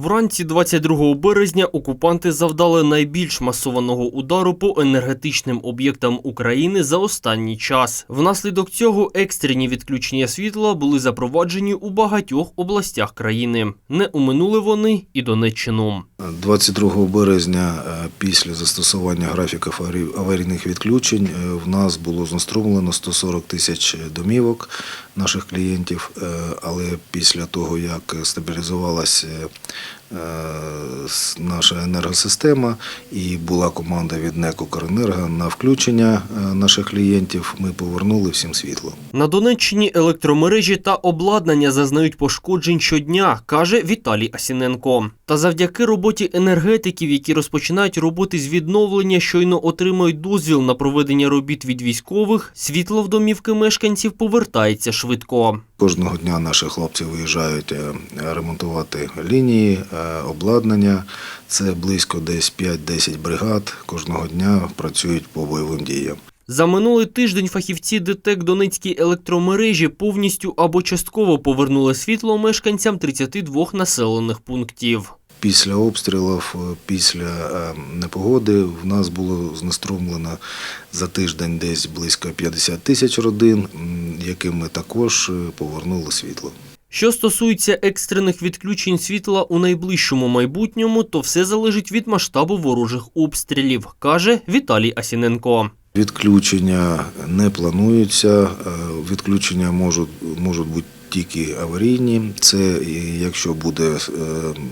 Вранці 22 березня окупанти завдали найбільш масованого удару по енергетичним об'єктам України за останній час. Внаслідок цього екстрені відключення світла були запроваджені у багатьох областях країни. Не уминули вони і Донеччину. 22 березня е, після застосування графіка аварій- аварійних відключень е, в нас було знеструмлено 140 тисяч домівок наших клієнтів, е, але після того, як стабілізувалася Euh, наша енергосистема і була команда від НЕК «Укренерго» на включення е, наших клієнтів, ми повернули всім світло. На Донеччині електромережі та обладнання зазнають пошкоджень щодня, каже Віталій Асіненко. Та завдяки роботі енергетиків, які розпочинають роботи з відновлення, щойно отримають дозвіл на проведення робіт від військових, світло в домівки мешканців повертається швидко. Кожного дня наші хлопці виїжджають е, ремонтувати лінії, е, Це близько десь 5-10 бригад. Кожного дня працюють по бойовим діям. За минулий тиждень фахівці ДТЕК Донецькій електромережі повністю або частково повернули світло мешканцям 32 населених пунктів. Після обстрілів, е, після е, непогоди в нас було знеструмлено за тиждень десь близько 50 тисяч родин, яким ми також е, повернули світло. Що стосується екстрених відключень світла у найближчому майбутньому, то все залежить від масштабу ворожих обстрілів, каже Віталій Асіненко. Відключення не плануються. е, Відключення можуть, можуть бути тільки аварійні. Це якщо буде е,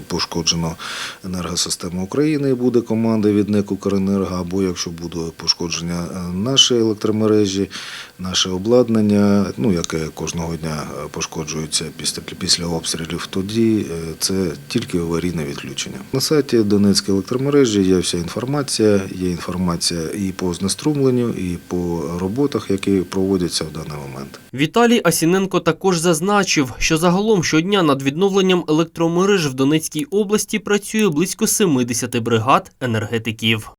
пошкоджено енергосистема України, буде команда від НЕК «Укренерго», або якщо буде пошкодження е, нашої електромережі, наше обладнання, ну яке кожного дня пошкоджується після, після обстрілів, тоді е, це тільки аварійне відключення. На сайті Донецької електромережі є вся інформація, є інформація і по знеструмленню, і по роботах, які проводяться в даний момент. Віталій Асіненко також зазначив, що загалом щодня над відновленням електромереж в Донецькій області працює близько 70 бригад енергетиків.